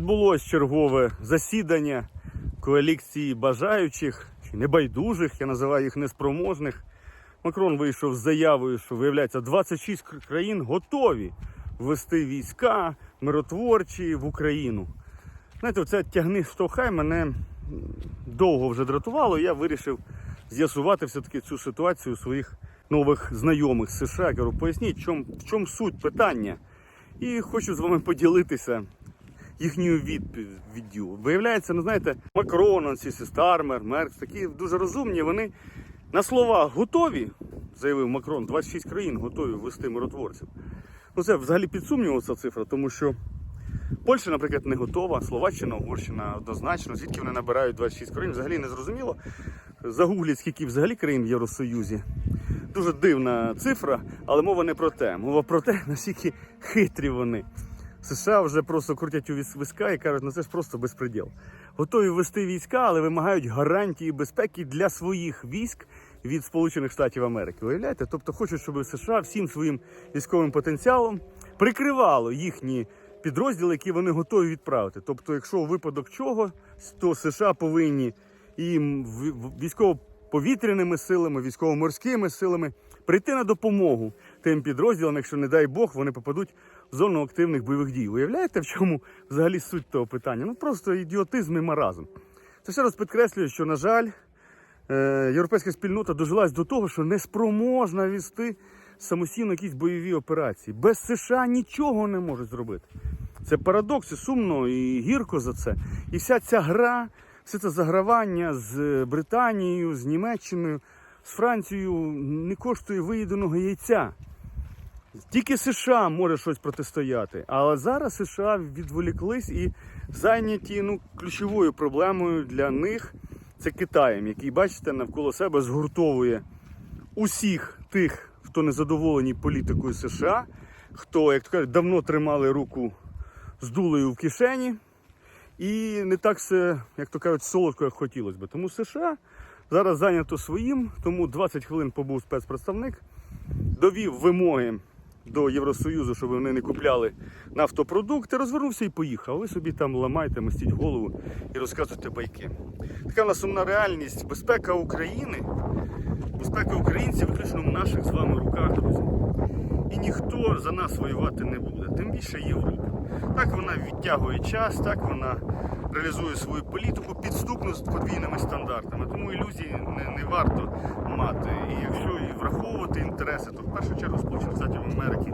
Відбулось чергове засідання коаліції бажаючих чи небайдужих, я називаю їх неспроможних. Макрон вийшов з заявою, що виявляється 26 кр- країн готові ввести війська миротворчі в Україну. Знаєте, це тягни штовхай мене довго вже дратувало. Я вирішив з'ясувати все-таки цю ситуацію у своїх нових знайомих з США. Я кажу, поясніть, в чому, в чому суть питання. І хочу з вами поділитися їхньою відповіддю. Виявляється, ну знаєте, Макрон, ці Стармер, Меркс, такі дуже розумні. Вони на слова готові, заявив Макрон, 26 країн готові ввести миротворців. Ну це взагалі під сумнівом ця цифра, тому що Польща, наприклад, не готова, Словаччина, Угорщина однозначно. Звідки вони набирають 26 країн, взагалі не зрозуміло. Загугліть, скільки взагалі країн в Євросоюзі. Дуже дивна цифра, але мова не про те. Мова про те, наскільки хитрі вони. США вже просто крутять у війська і кажуть, ну це ж просто безпреділ. Готові ввести війська, але вимагають гарантії безпеки для своїх військ від Сполучених Штатів Америки. Уявляєте? Тобто хочуть, щоб США всім своїм військовим потенціалом прикривало їхні підрозділи, які вони готові відправити. Тобто, якщо випадок чого, то США повинні їм військово-повітряними силами, військово-морськими силами прийти на допомогу тим підрозділам, якщо, не дай Бог, вони попадуть зону активних бойових дій. Уявляєте, в чому взагалі суть того питання? Ну просто ідіотизм і маразм. Це ще раз підкреслює, що, на жаль, е, європейська спільнота дожилась до того, що не спроможна вести самостійно якісь бойові операції. Без США нічого не можуть зробити. Це парадокс, і сумно і гірко за це. І вся ця гра, все це загравання з Британією, з Німеччиною, з Францією не коштує виїденого яйця. Тільки США може щось протистояти. Але зараз США відволіклись і зайняті ну, ключовою проблемою для них це Китаєм, який, бачите, навколо себе згуртовує усіх тих, хто не задоволені політикою США, хто, як то кажуть, давно тримали руку з дулею в кишені. І не так все, як то кажуть, солодко, як хотілося би. Тому США зараз зайнято своїм, тому 20 хвилин побув спецпредставник, довів вимоги до Євросоюзу, щоб вони не купляли нафтопродукти, розвернувся і поїхав. Ви собі там ламайте, мастіть голову і розказуйте байки. Така в нас сумна реальність. Безпека України, безпека українців виключно в наших з вами руках, друзі. І ніхто за нас воювати не буде, тим більше Європа. Так вона відтягує час, так вона реалізує свою політику підступно з подвійними стандартами. Тому ілюзій не, не варто мати. І якщо і враховувати інтереси, то в першу чергу Сполучених Штатів Америки,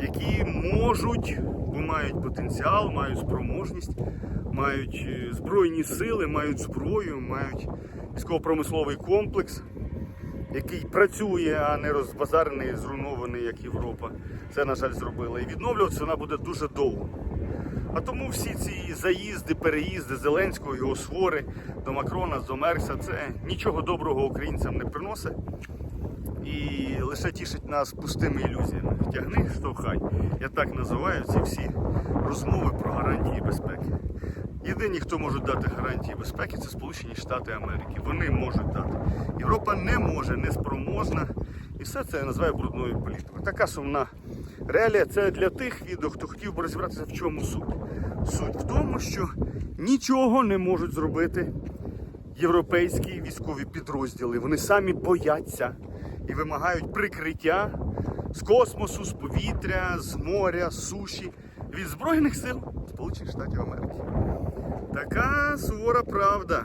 які можуть, бо мають потенціал, мають спроможність, мають е, збройні сили, мають зброю, мають військово-промисловий комплекс який працює, а не розбазарений, зруйнований, як Європа. Це, на жаль, зробила. І відновлюватися вона буде дуже довго. А тому всі ці заїзди, переїзди Зеленського, його свори до Макрона, до Меркса, це нічого доброго українцям не приносить. І лише тішить нас пустими ілюзіями. Тягни, штовхай. Я так називаю ці всі розмови про гарантії безпеки. Єдині, хто можуть дати гарантії безпеки, це Сполучені Штати Америки. Вони можуть дати. Європа не може, не спроможна. І все це я називаю брудною політикою. Така сумна реалія. Це для тих відео, хто хотів би розібратися, в чому суть. Суть в тому, що нічого не можуть зробити європейські військові підрозділи. Вони самі бояться і вимагають прикриття з космосу, з повітря, з моря, з суші від Збройних сил Сполучених Штатів Америки. Така сувора правда.